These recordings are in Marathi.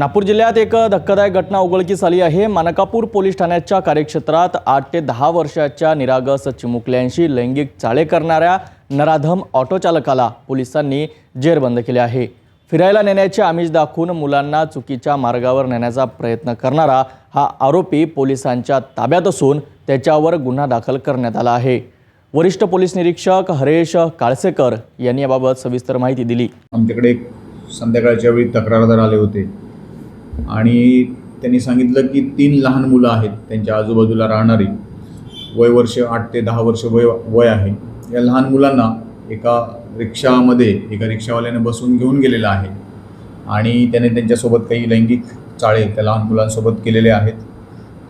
नागपूर जिल्ह्यात एक धक्कादायक घटना उघडकीस आली आहे. मानकापूर पोलीस ठाण्याच्या कार्यक्षेत्रात आठ ते दहा वर्षाच्या निरागस चिमुकल्यांशी लैंगिक चाळे करणाऱ्या नराधम ऑटोचालकाला पोलिसांनी जेरबंद केले आहे. फिरायला नेण्याचे आमिष दाखवून मुलांना चुकीच्या मार्गावर नेण्याचा प्रयत्न करणारा हा आरोपी पोलिसांच्या ताब्यात असून त्याच्यावर गुन्हा दाखल करण्यात आला आहे. वरिष्ठ पोलीस निरीक्षक हरेश काळसेकर यांनी याबाबत सविस्तर माहिती दिली. आमच्याकडे संध्याकाळच्या वेळी तक्रारदार आले होते. आणि त्यांनी सांगितलं की तीन लहान मुलं आहेत त्यांच्या आजूबाजूला राहणारी. वय वर्ष आठ ते दहा वर्ष वय वय आहे. या लहान मुलांना एका रिक्षामध्ये एका रिक्षावाल्याने बसून घेऊन गेलेला आहे. आणि त्याने त्यांच्यासोबत काही लैंगिक चाळे त्या लहान मुलांसोबत केलेले आहेत.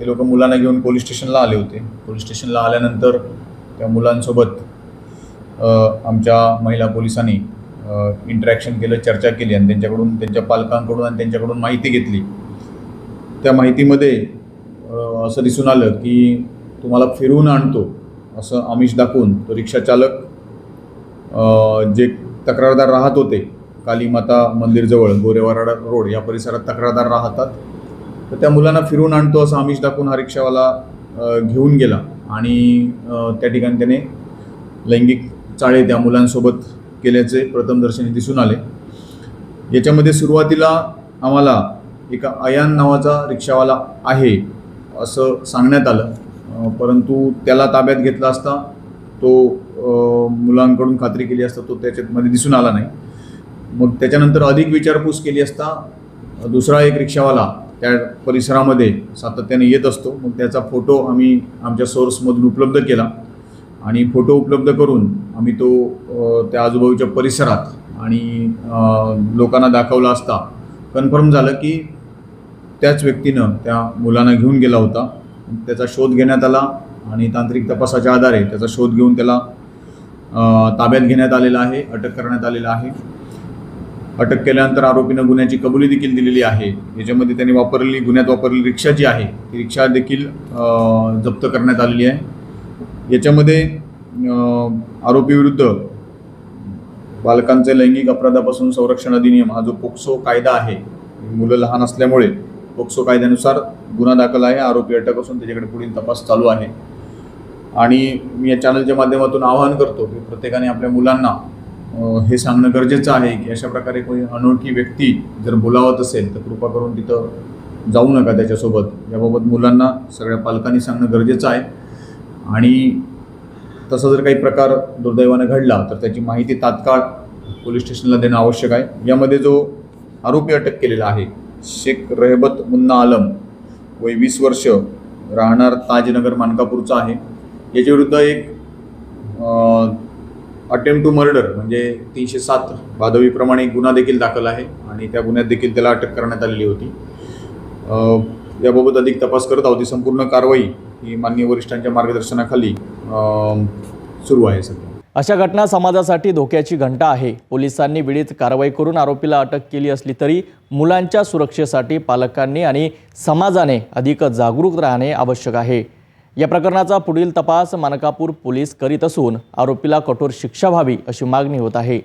ते लोक मुलांना घेऊन पोलीस स्टेशनला आले होते. पोलीस स्टेशनला आल्यानंतर त्या मुलांसोबत आमच्या महिला पोलिसांनी इंटरॅक्शन केलं चर्चा केली आणि त्यांच्याकडून त्यांच्या पालकांकडून आणि त्यांच्याकडून माहिती घेतली. त्या माहितीमध्ये असं दिसून आलं की तुम्हाला फिरवून आणतो असं आमिष दाखवून तो रिक्षाचालक जे तक्रारदार राहत होते कालीमाता मंदिरजवळ गोरेवाडा रोड या परिसरात तक्रारदार राहतात. तर त्या मुलांना फिरवून आणतो असं आमिष दाखवून हा रिक्षावाला घेऊन गेला. आणि त्या ठिकाणी त्याने लैंगिक चाळे त्या मुलांसोबत केल्याचे प्रथमदर्शनी दिसून आले. याच्यामध्ये सुरुवातीला आम्हाला एका अयान नावाचा रिक्षावाला आहे असं सांगण्यात आलं. परंतु त्याला ताब्यात घेतला असता तो मुलांकडून खात्री केली असता तो त्याच्यामध्ये दिसून आला नाही. मग त्याच्यानंतर अधिक विचारपूस केली असता दुसरा एक रिक्षावाला त्या परिसरामध्ये सातत्याने येत असतो. मग त्याचा फोटो आम्ही आमच्या सोर्समधून उपलब्ध केला. आणि फोटो उपलब्ध करून आम्ही तो त्या आजूबाजूच्या परिसरात आणि लोकांना दाखवला असता कन्फर्म झालं की त्याच व्यक्तीनं त्या मुलांना घेऊन गेला होता. त्याचा शोध घेण्यात आला आणि तांत्रिक तपासाच्या आधारे त्याचा शोध घेऊन त्याला ताब्यात घेण्यात आलेला आहे अटक करण्यात आलेला आहे. अटक केल्यानंतर आरोपीनं गुन्ह्याची कबुली देखील दिलेली आहे. याच्यामध्ये त्यांनी वापरलेली गुन्ह्यात वापरलेली रिक्षा जी आहे ती रिक्षा देखील जप्त करण्यात आलेली आहे. याच्यामध्ये आरोपीविरुद्ध बालकांचे लैंगिक अपराधापासून संरक्षण अधिनियम हा जो पोक्सो कायदा आहे मुलं लहान असल्यामुळे पोक्सो कायद्यानुसार गुन्हा दाखल आहे आरोपी अटक असून त्याच्याकडे पुढील तपास चालू आहे. आणि मी या चॅनलच्या माध्यमातून आवाहन करतो की प्रत्येकाने आपल्या मुलांना हे सांगणं गरजेचं आहे की अशा प्रकारे कोणी अनोळखी व्यक्ती जर बोलावत असेल तर कृपा करून तिथं जाऊ नका त्याच्यासोबत. याबाबत मुलांना सगळ्या पालकांनी सांगणं गरजेचं आहे. आणि तसा जर काही प्रकार दुर्दैवाने घडला तर त्याची माहिती तात्काळ पोलीस स्टेशनला देणं आवश्यक आहे. यामध्ये जो आरोपी अटक केलेला आहे शेख रहबत मुन्ना आलम वय वीस वर्ष राहणार ताजनगर मानकापूरचा आहे. याच्याविरुद्ध एक अटेम्प्ट टू मर्डर म्हणजे तीनशे सात भादवीप्रमाणे एक गुन्हा देखील दाखल आहे आणि त्या गुन्ह्यात देखील त्याला अटक करण्यात आलेली होती. याबाबत अधिक तपास करत आहोत. ही संपूर्ण कारवाई ही माननीय वरिष्ठांच्या मार्गदर्शनाखाली सुरू आहे सध्या. अशा घटना समाजासाठी धोक्याची घंटा आहे. पोलिसांनी वेळीत कारवाई करून आरोपीला अटक केली असली तरी मुलांच्या सुरक्षेसाठी पालकांनी आणि समाजाने अधिक जागरूक राहणे आवश्यक आहे. या प्रकरणाचा पुढील तपास मानकापूर पोलीस करीत असून आरोपीला कठोर शिक्षा व्हावी अशी मागणी होत आहे.